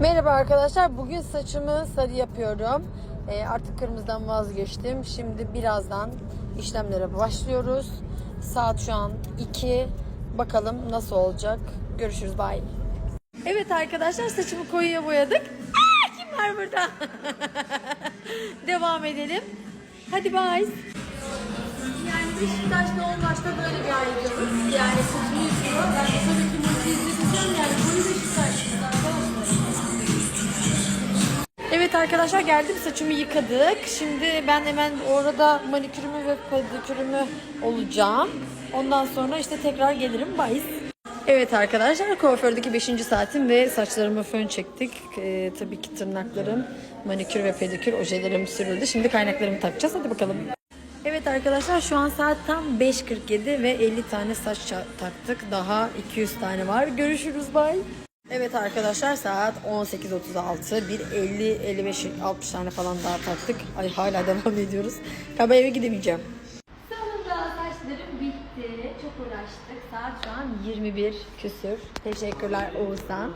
Merhaba arkadaşlar. Bugün saçımı sarı yapıyorum. Ee, artık kırmızıdan vazgeçtim. Şimdi birazdan işlemlere başlıyoruz. Saat şu an 2. Bakalım nasıl olacak. Görüşürüz. Bye. Evet arkadaşlar saçımı koyuya boyadık. Aa, kim var burada? Devam edelim. Hadi bye. Yani Beşiktaş Dolmaç'ta böyle bir ay ediyoruz. Yani Evet arkadaşlar geldim saçımı yıkadık. Şimdi ben hemen orada manikürümü ve pedikürümü olacağım. Ondan sonra işte tekrar gelirim. Bye. Evet arkadaşlar kuafördeki 5. saatim ve saçlarımı fön çektik. Ee, tabii ki tırnaklarım, manikür ve pedikür ojelerim sürüldü. Şimdi kaynaklarımı takacağız. Hadi bakalım. Evet arkadaşlar şu an saat tam 5.47 ve 50 tane saç taktık. Daha 200 tane var. Görüşürüz bye. Evet arkadaşlar saat 18.36. Bir 50 55 60 tane falan daha taktık. Ay hala devam ediyoruz. Galiba eve gidemeyeceğim. Sonunda saçlarım bitti. Çok uğraştık. Saat şu an 21 küsür. Teşekkürler Oğuzhan.